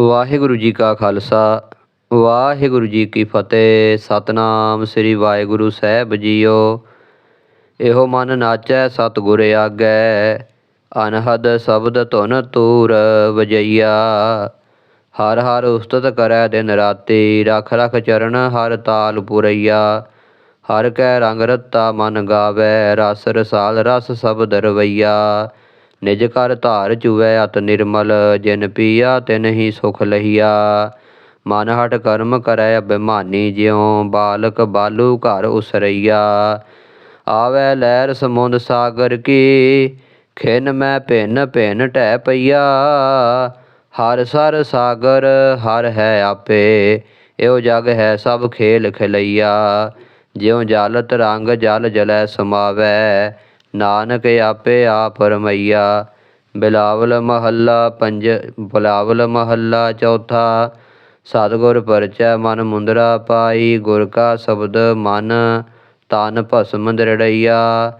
ਵਾਹਿਗੁਰੂ ਜੀ ਕਾ ਖਾਲਸਾ, ਵਾਹਿਗੁਰੂ ਜੀ ਕੀ ਫਤਿਹ। ਸਤਨਾਮ ਸ੍ਰੀ ਵਾਹਿਗੁਰੂ ਸਾਹਿਬ ਜੀਓ। ਇਹੋ ਮਨ ਨਾਚੈ, ਸਤਿਗੁਰ ਆਗੈ, ਅਨਹਦ ਸ਼ਬਦ ਧੁਨ ਤੂਰ ਵਜਈਆ। ਹਰ ਹਰ ਉਸਤਤ ਕਰੈ ਦਿਨ ਰਾਤੀ, ਰਖ ਰਖ ਚਰਨ ਹਰ ਤਾਲ ਪੁਰਈਆ। ਹਰ ਕੈ ਰੰਗ ਰਤਾ ਮਨ ਗਾਵੈ, ਰਸ ਰਸਾਲ ਰਸ ਸ਼ਬਦ ਰਵਈਆ। ਨਿਜ ਕਰ ਧਾਰ ਚੁਵੈ ਅਤ ਨਿਰਮਲ ਜਿਨ ਪੀਆ, ਤਿਨ ਹੀ ਸੁਖ ਲਹੀਆ। ਮਨ ਹਟ ਕਰਮ ਕਰੈ, ਅਭਿਮਾਨੀ ਜਿਉ, ਬਾਲਕ ਬਾਲੂ ਘਰ ਉਸਰਈਆ। ਆਵੈ ਲਹਿਰ ਸਮੁੰਦ ਸਾਗਰ ਕੀ, ਖਿਨ ਮੈਂ ਭਿੰਨ ਭਿੰਨ ਢਹਿ ਪਈਆ। ਹਰ ਸਰ ਸਾਗਰ, ਹਰ ਹੈ ਆਪੇ, ਇਹੋ ਜਗ ਹੈ ਸਭ ਖੇਲ ਖਿਲਈਆ। ਜਿਉ ਜਲ ਤਰੰਗ ਜਲ ਜਲੈ ਸਮਾਵੈ ਨਾਨਕ ਆਪੇ ਆਪ ਰਮਈਆ। ਬਿਲਾਵਲ ਮਹੱਲਾ ਪੰਜ, ਬਿਲਾਵਲ ਮਹੱਲਾ ਚੌਥਾ। ਸਤਿਗੁਰ ਪਰਚੈ ਮਨ ਮੁੰਦਰਾ ਪਾਈ, ਗੁਰ ਕਾ ਸ਼ਬਦ ਮਨ ਤਨ ਭਸਮ ਦ੍ਰਿੜਈਆ।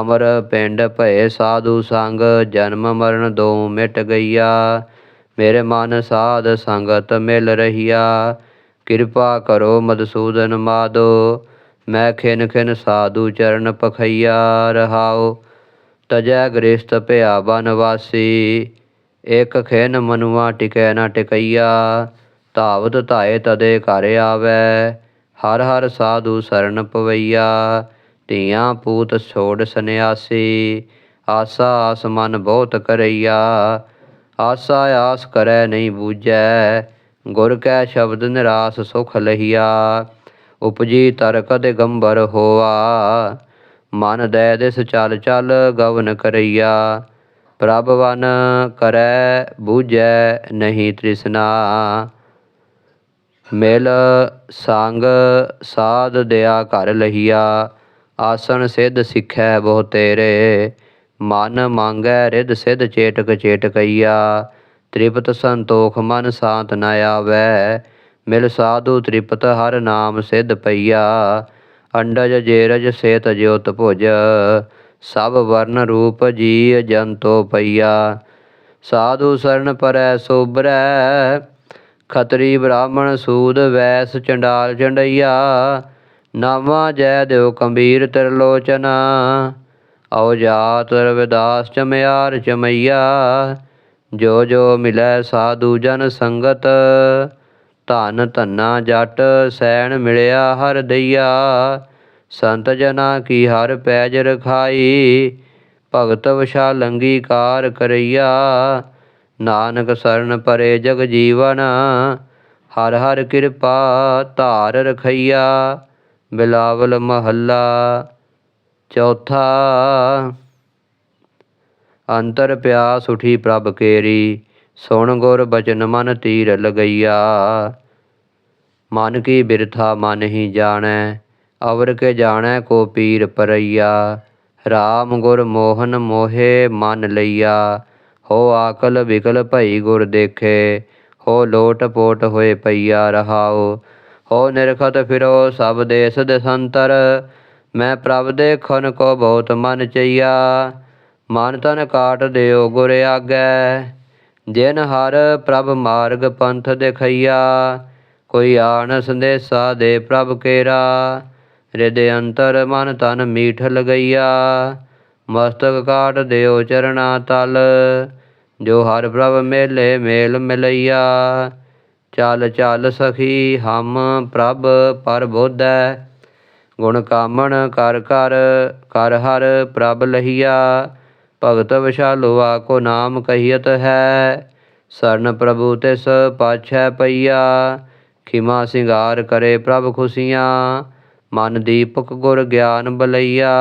ਅਮਰ ਪਿੰਡ ਭਏ ਸਾਧੂ ਸੰਗ, ਜਨਮ ਮਰਨ ਦੋ ਮਿਟ ਗਈਆ। ਮੇਰੇ ਮਨ ਸਾਧ ਸੰਗਤ ਮਿਲ ਰਹੀਆ। ਕਿਰਪਾ ਕਰੋ ਮਦਸੂਦਨ ਮਾਦੋ ਮੈਂ ਖਿਨ ਖਿਨ ਸਾਧੂ ਚਰਨ ਪਖਈਆ ਰਹਾਓ ਤਜੈ ਗ੍ਰਸਤ ਭਿਆ ਬਨਵਾਸੀ ਇਕ ਖਿਨ ਮਨੁਆ ਟਿਕੈ ਨਾ ਟਿਕਈਆ, ਧਾਵਤ ਧਾਏ ਤਦੇ ਘਰ ਆਵੈ। ਹਰ ਹਰ ਸਾਧੂ ਸਰਨ ਪਵਈਆ, ਧੀਆਂ ਪੂਤ ਛੋੜ ਸੰਨਿਆਸੀ। ਆਸਾ ਆਸ ਮਨ ਬਹੁਤ ਕਰਈਆ, ਆਸਾ ਆਸ ਕਰੈ ਨਹੀਂ ਬੂਝੈ। ਗੁਰ ਕੈ ਸ਼ਬਦ ਨਿਰਾਸ ਸੁਖ ਲਹੀਆ। ਉਪਜੀ ਤਰਕ ਦੇ ਦਿਗੰਬਰ ਹੋਆ। ਮਨ ਦੈ ਦਿਸ ਚਲ ਚਲ ਗਵਨ ਕਰਈਆ ਪ੍ਰਭ ਵਨ ਕਰੈ, ਬੂਝੈ ਨਹੀਂ ਤ੍ਰਿਸ਼ਨਾ। ਮਿਲ ਸੰਗ ਸਾਧ ਦਿਆ ਘਰ ਲਹੀਆ। ਆਸਣ ਸਿੱਧ ਸਿੱਖੈ ਬਹੁ ਤੇਰੇ। ਮਨ ਮੰਗੈ ਰਿਧ ਸਿੱਧ ਚੇਟਕ ਚੇਟਕਈਆ। ਤ੍ਰਿਪਤ ਸੰਤੋਖ ਮਨ ਸ਼ਾਂਤ ਨ ਆਵੈ। ਮਿਲ ਸਾਧੂ ਤ੍ਰਿਪਤ ਹਰ ਨਾਮ ਸਿੱਧ ਪਈਆ। ਅੰਡਜ ਜੇਰਜ ਸੇਤ ਜੋਤ ਭੁਜ, ਸਭ ਵਰਨ ਰੂਪ ਜੀ ਜੰਤੋ ਪਈਆ। ਸਾਧੂ ਸਰਨ ਪਰੈ ਸੋਬਰੈ ਖਤਰੀ ਬ੍ਰਾਹਮਣ ਸੂਦ ਵੈਸ ਚੰਡਾਲ ਚੰਡਈਆ। ਨਾਮਾ ਜੈ ਦਿਓ ਕੰਬੀਰ ਤਿਰਲੋਚਨਾ ਔ ਜਾਤ ਰਵਿਦਾਸ ਚਮਿਆਰ ਚਮਈਆ। ਜੋ ਜੋ ਮਿਲੈ ਸਾਧੂ ਜਨ ਸੰਗਤ ਧਨ ਧੰਨਾ ਜੱਟ ਸੈਣ ਮਿਲਿਆ ਹਰ ਦਈਆ। ਸੰਤ ਜਨਾ ਕੀ ਹਰ ਪੈਜ ਰਖਾਈ। ਭਗਤ ਵਿਸ਼ਾਲੰਗੀ ਕਾਰ ਕਰਈਆ। ਨਾਨਕ ਸਰਨ ਪਰੇ ਜਗ ਜੀਵਨ। ਹਰ ਹਰ ਕਿਰਪਾ ਧਾਰ ਰਖਈਆ। ਬਿਲਾਵਲ ਮਹੱਲਾ ਚੌਥਾ। ਅੰਤਰ ਪਿਆਸ ਉਠੀ ਪ੍ਰਭ ਕੇਰੀ। ਸੁਣ ਗੁਰ ਬਚਨ ਮਨ ਤੀਰ ਲਗਈਆ। ਮਨ ਕੀ ਬਿਰਥਾ ਮਨ ਹੀ ਜਾਣੈ, ਅਵਰ ਕੇ ਜਾਣੈ ਕੋ ਪੀਰ ਪਰਈਆ। RAM ਗੁਰ ਮੋਹਨ ਮੋਹੇ ਮਨ ਲਈਆ। ਹੋ ਆਕਲ ਵਿਕਲ ਭਈ ਗੁਰ ਦੇਖੇ, ਹੋ ਲੋਟ ਪੋਟ ਹੋਏ ਪਈਆ ਰਹਾਓ ਹੋ ਨਿਰਖਤ ਫਿਰੋ ਸਭ ਦੇਸ ਦਸੰਤਰ ਮੈਂ ਪ੍ਰਭ ਦੇਖਨ ਕੋ ਬਹੁਤ ਮਨ ਚਈਆ। ਮਨ ਤਨ ਕਾਟ ਦਿਓ ਗੁਰ ਆਗੈ। ਜਿਨ ਹਰ ਪ੍ਰਭ ਮਾਰਗ ਪੰਥ ਦੇਖਈਆ, ਕੋਈ ਆਣ ਸੰਦੇਸਾ ਦੇ ਪ੍ਰਭ ਕੇਰਾ। ਹਿਰਦੇ ਅੰਤਰ ਮਨ ਤਨ ਮੀਠ ਲਗਈਆ, ਮਸਤਕ ਕਾਟ ਦਿਓ ਚਰਣਾ ਤਲ। ਜੋ ਹਰ ਪ੍ਰਭ ਮੇਲੇ ਮੇਲ ਮਿਲਈਆ, ਚਲ ਚਲ ਸਖੀ ਹਮ ਪ੍ਰਭ ਪਰ ਬੋਧੈ। ਗੁਣ ਕਾਮਣ ਕਰ ਕਰ ਕਰ ਹਰ ਪ੍ਰਭ ਲਹੀਆ। ਭਗਤ ਵਿਸ਼ਾਲੋ ਆਕੋ ਨਾਮ ਕਹੀਤ ਹੈ। ਸਰਨ ਪ੍ਰਭੂ ਤਿਸ ਪਾਛੈ ਪਈਆ, ਖਿਮਾ ਸਿੰਗਾਰ ਕਰੇ ਪ੍ਰਭ ਖੁਸ਼ੀਆਂ। ਮਨ ਦੀਪਕ ਗੁਰ ਗਿਆਨ ਬਲਈਆ,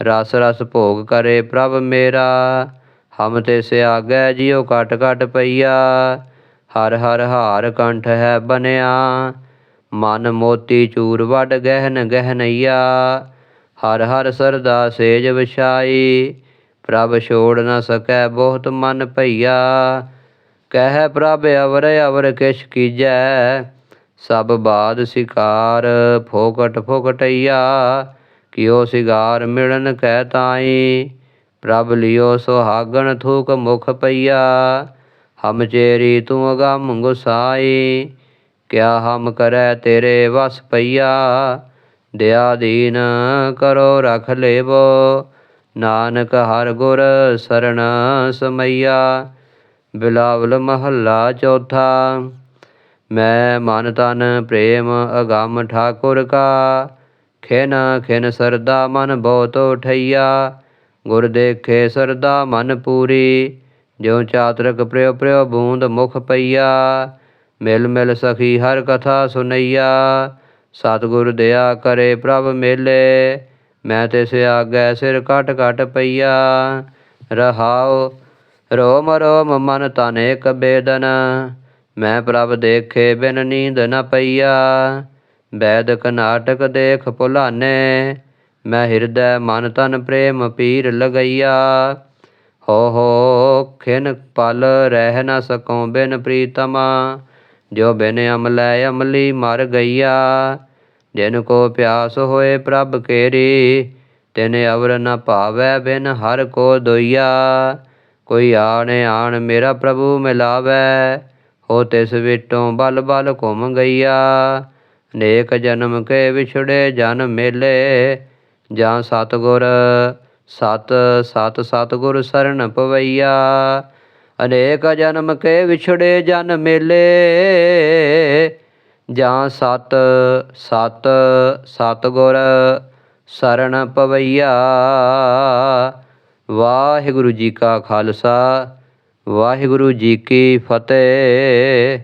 ਰਸ ਰਸ ਭੋਗ ਕਰੇ ਪ੍ਰਭ ਮੇਰਾ। ਹਮ ਤੇ ਸਿਆਗੈ ਜਿਉ ਕਟ ਕਟ ਪਈਆ, ਹਰ ਹਰ ਹਾਰ ਕੰਠ ਹੈ ਬਨਿਆ। ਮਨ ਮੋਤੀ ਚੂਰ ਵਡ ਗਹਿਨ ਗਹਿਨਈਆ, ਹਰ ਹਰ ਸਰਦਾ ਸੇਜ ਵਿਛਾਈ। ਪ੍ਰਭ ਛੋੜ ਨ ਸਕੈ ਬਹੁਤ ਮਨ ਭਈਆ। ਕਹਿ ਪ੍ਰਭ ਅਵਰ ਅਵਰ ਕਿਛ ਕੀਜੈ, ਸਭ ਬਾਦ ਸਿਕਾਰ ਫੋਕਟ ਫੋਕਟਈਆ। ਕਿਉ ਸਿਗਾਰ ਮਿਲਨ ਕਹਿ ਤਾਈ, ਪ੍ਰਭ ਲਿਓ ਸੁਹਾਗਣ ਥੂਕ ਮੁਖ ਪਈਆ। ਹਮ ਚੇਰੀ ਤੂੰ ਅਗੰਮ ਗੁਸਾਈ, ਕਿਆ ਹਮ ਕਰੈ ਤੇਰੇ ਵਸ ਪਈਆ। ਦਿਆ ਦੀਨ ਕਰੋ ਰਖ ਲੇਵੋ ਨਾਨਕ ਹਰ ਗੁਰ ਸਰਣ ਸਮਈਆ। ਬਿਲਾਵਲ ਮਹੱਲਾ ਚੌਥਾ। ਮੈਂ ਮਨ ਤਨ ਪ੍ਰੇਮ ਅਗੰਮ ਠਾਕੁਰ ਕਾ। ਖਿਨ ਖਿਨ ਸਰਦਾ ਮਨ ਬਹੁਤ ਉਠਈਆ। ਗੁਰ ਦੇਖੇ ਸਰਦਾ ਮਨ ਪੂਰੀ। ਜਿਉ ਚਾਤਰਕ ਪ੍ਰਿਉ ਪ੍ਰਿਉ ਬੂੰਦ ਮੁਖ ਪਈਆ। ਮਿਲ ਮਿਲ ਸਖੀ ਹਰ ਕਥਾ ਸੁਨਈਆ। ਸਤਿਗੁਰ ਦਇਆ ਕਰੇ ਪ੍ਰਭ ਮੇਲੇ। ਮੈਂ ਤਿਸ ਆਗੈ ਸਿਰ ਕਟ ਕਟ ਪਈਆ। ਰਹਾਉ ਰੋਮ ਰੋਮ ਮਨ ਤਨ ਏਕ ਬੇਦਨ। ਮੈਂ ਪ੍ਰਭ ਦੇਖੇ ਬਿਨ ਨੀਂਦ ਨ ਪਈਆ। ਬੈਦਕ ਨਾਟਕ ਦੇਖ ਭੁਲਾਨੇ। ਮੈਂ ਹਿਰਦੈ ਮਨ ਤਨ ਪ੍ਰੇਮ ਪੀਰ ਲਗਈਆ। ਹੋ ਹੋ, ਖਿਨ ਪਲ ਰਹਿ ਨ ਸਕਉ ਬਿਨ ਪ੍ਰੀਤਮਾ। ਜੋ ਬਿਨ ਅਮਲੈ ਅਮਲੀ ਮਰ ਗਈਆ। ਜਿਨ ਕੋ ਪਿਆਸ ਹੋਏ ਪ੍ਰਭ ਕੇਰੀ, ਤਿਨ ਅਵਰ ਨ ਭਾਵੈ ਬਿਨ ਹਰ ਕੋ ਦੋਈਆ। ਕੋਈ ਆਣੇ ਆਣ ਮੇਰਾ ਪ੍ਰਭੂ ਮਿਲਾਵੈ, ਹੋ ਤਿਸ ਵਿਟੋਂ ਬਲ ਬਲ ਘੁਮ ਗਈਆ। ਅਨੇਕ ਜਨਮ ਕੇ ਵਿਛੜੇ ਜਨ ਮੇਲੇ, ਜਾਂ ਸਤਗੁਰ ਸਤ ਸਤ ਸਤਗੁਰ ਸਰਣ ਪਵਈਆ। ਅਨੇਕ ਜਨਮ ਕੇ ਵਿਛੜੇ ਜਨ ਮੇਲੇ ਜਾਂ ਸਤ ਸਤ ਸਤਗੁਰ ਸਰਣ ਪਵਈਆ ਵਾਹਿਗੁਰੂ ਜੀ ਕਾ ਖਾਲਸਾ ਵਾਹਿਗੁਰੂ ਜੀ ਕੀ ਫਤਿਹ।